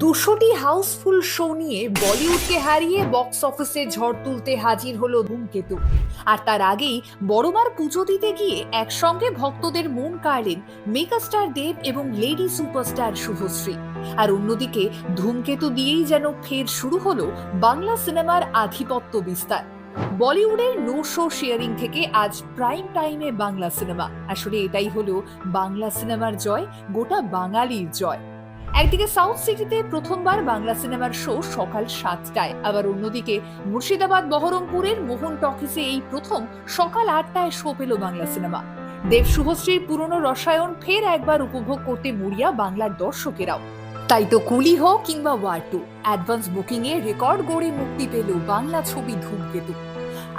দুশোটি Housefull show নিয়ে বলিউডকে হারিয়ে box অফিসে ঝড় তুলতে হাজির হলো ধূমকেতু। আর তার আগেই বড়মার পুজো দিতে গিয়ে একসঙ্গে ভক্তদের মন কাড়লেন মেগাস্টার দেব এবং লেডি সুপারস্টার শুভশ্রী। আর অন্যদিকে ধূমকেতু দিয়েই যেন ফের শুরু হলো বাংলা সিনেমার আধিপত্য বিস্তার। বলিউডের নো শো শেয়ারিং থেকে আজ প্রাইম টাইমে বাংলা সিনেমা। আসলে এটাই হলো বাংলা সিনেমার জয়, গোটা বাঙালির জয়। একদিকে সাউথ সিটিতে প্রথমবার বাংলা সিনেমার শো সকাল সাতটায়, আবার অন্যদিকে মুর্শিদাবাদ, বহরমপুরের মোহন টকিসে এই প্রথম সকাল আটটায় শো পেল বাংলা সিনেমা। দেব শুভশ্রীর পুরনো রসায়ন ফের একবার উপভোগ করতে মরিয়া বাংলার দর্শকেরাও। তাই তো কুলি হোক কিংবা ওয়ার টু, অ্যাডভান্স বুকিং এ রেকর্ড গড়ে মুক্তি পেল বাংলা ছবি ধূমকেতু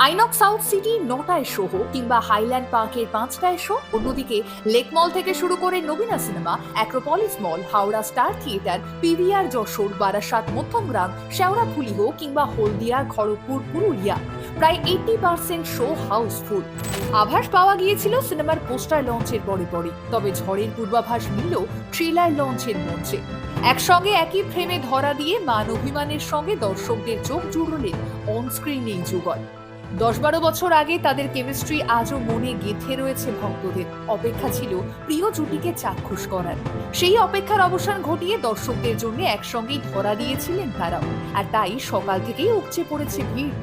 আইনক সাউথ সিটি নটায় শো হোক কিংবা হাইল্যান্ড পার্কের পাঁচটায় শো, অন্যদিকে লেক মল থেকে শুরু করে Nabina cinema, Acropolis mall, Howrah Star Theatre, PVR Jessore, Barasat Madhyamgram Sheoraphuli হোক কিংবা হলদিয়া খড়গপুর, পুরুলিয়া। প্রায় এইটি পার্সেন্ট শো হাউসফুল। আভাস পাওয়া গিয়েছিল সিনেমার পোস্টার লঞ্চের পরে পরে, তবে ঝড়ের পূর্বাভাস মিলল ট্রেলার লঞ্চের মঞ্চে। একসঙ্গে একই ফ্রেমে ধরা দিয়ে মান অভিমানের সঙ্গে দর্শকদের চোখ জুড়লেন অন স্ক্রিন এই যুগল। দশ বারো বছর আগে তাদের কেমিস্ট্রি আজও মনে গেঁথে রয়েছে ভক্তদের। অপেক্ষা ছিল প্রিয় জুটিকে চাক্ষুষ করার। সেই অপেক্ষার অবসান ঘটিয়ে দর্শকদের জন্য একসঙ্গেই ধরা দিয়েছিলেন তারাও। আর তাই সকাল থেকেই উপচে পড়েছে ভিড়।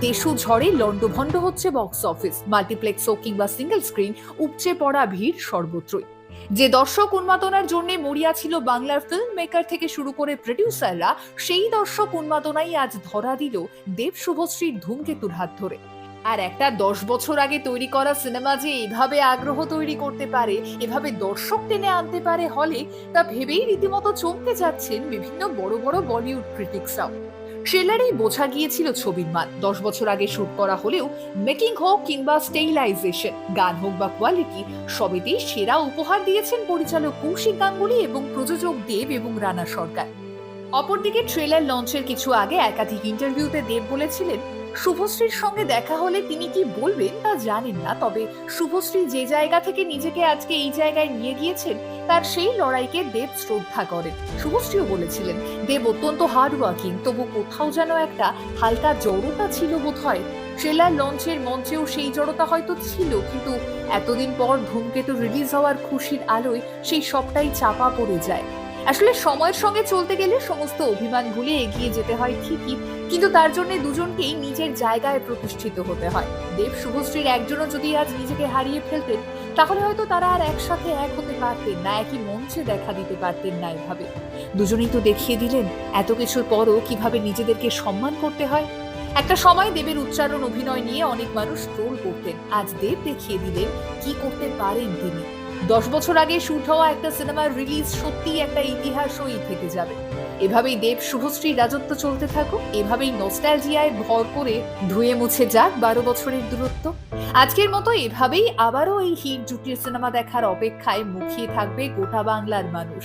দেশু ঝড়ে লন্ডভন্ড হচ্ছে বক্স অফিস। মাল্টিপ্লেক্স কিংবা সিঙ্গেল স্ক্রিন উপচে পড়া ভিড় সর্বত্রই। যে দর্শক উন্মাদনার জন্য মরিয়া ছিল বাংলার ফিল্ম মেকার থেকে শুরু করে প্রডিউসাররা সেই দর্শক উন্মাদনাই আজ ধরা দিল দেব শুভশ্রীর ধূমকেতুর হাত ধরে। আর একটা দশ বছর আগে তৈরি করা সিনেমা যে এভাবে আগ্রহ তৈরি করতে পারে, এভাবে দর্শক টেনে আনতে পারে হলে, তা ভেবেই রীতিমতো চমকে যাচ্ছেন বিভিন্ন বড় বড় বলিউড ক্রিটিক্সরাও ট্রেলারেই বোঝা গিয়েছিল ছবির মান। দশ বছর আগে শুট করা হলেও মেকিং হোক কিংবা স্টেইলাইজেশন গান হোক বা কোয়ালিটি সবেতেই সেরা উপহার দিয়েছেন পরিচালক কৌশিক গাঙ্গুলি এবং প্রযোজক দেব এবং রানা সরকার। অপরদিকে ট্রেলার লঞ্চের কিছু আগে একাধিক ইন্টারভিউতে দেব বলেছিলেন, শুভশ্রীর সঙ্গে দেখা হলে তিনি কি বলবেন তা জানেন না, তবে শুভশ্রী যে জায়গা থেকে নিজেকে আজকে এই জায়গায় নিয়ে গিয়েছেন তার সেই লড়াইকে দেব শ্রদ্ধা করেন শুভশ্রীও বলেছিলেন, দেব অত্যন্ত হার্ড ওয়ার্কিং তবু কোথাও যেন একটা হালকা জড়তা ছিল বোধ হয় ট্রেলার লঞ্চের মঞ্চেও সেই জড়তা হয়তো ছিল, কিন্তু এতদিন পর ধূমকেতু রিলিজ হওয়ার খুশির আলোয় সেই সবটাই চাপা পড়ে যায়। আসলে সময়ের সঙ্গে চলতে গেলে সমস্ত অভিমান ভুলে এগিয়ে যেতে হয় ঠিকই, কিন্তু তার জন্য দুজনকেই নিজের জায়গায় প্রতিষ্ঠিত হতে হয়। দেব শুভশ্রীর একজনও যদি আজ নিজেকে হারিয়ে ফেলতেন তাহলে হয়তো তারা আর একসাথে এক হতে পারতেন না, একই মঞ্চে দেখা দিতে পারতেন না এভাবে। দুজনেই তো দেখিয়ে দিলেন, এত কিছুর পরও কীভাবে নিজেদেরকে সম্মান করতে হয়। একটা সময় দেবের উচ্চারণ, অভিনয় নিয়ে অনেক মানুষ ট্রোল করতেন। আজ দেব দেখিয়ে দিলেন কি করতে পারেন তিনি। দশ বছর আগে শুট হওয়া একটা সিনেমার রিলিজ সত্যিই একটা ইতিহাস হয়েই থেকে যাবে। এভাবেই দেব শুভশ্রী রাজত্ব চলতে থাকুক, এভাবেই নস্টালজিয়ায় ভর করে ধুয়ে মুছে যাক বারো বছরের দূরত্ব। আজকের মতো এভাবেই আবারও এই হিট জুটির সিনেমা দেখার অপেক্ষায় মুখিয়ে থাকবে গোটা বাংলার মানুষ।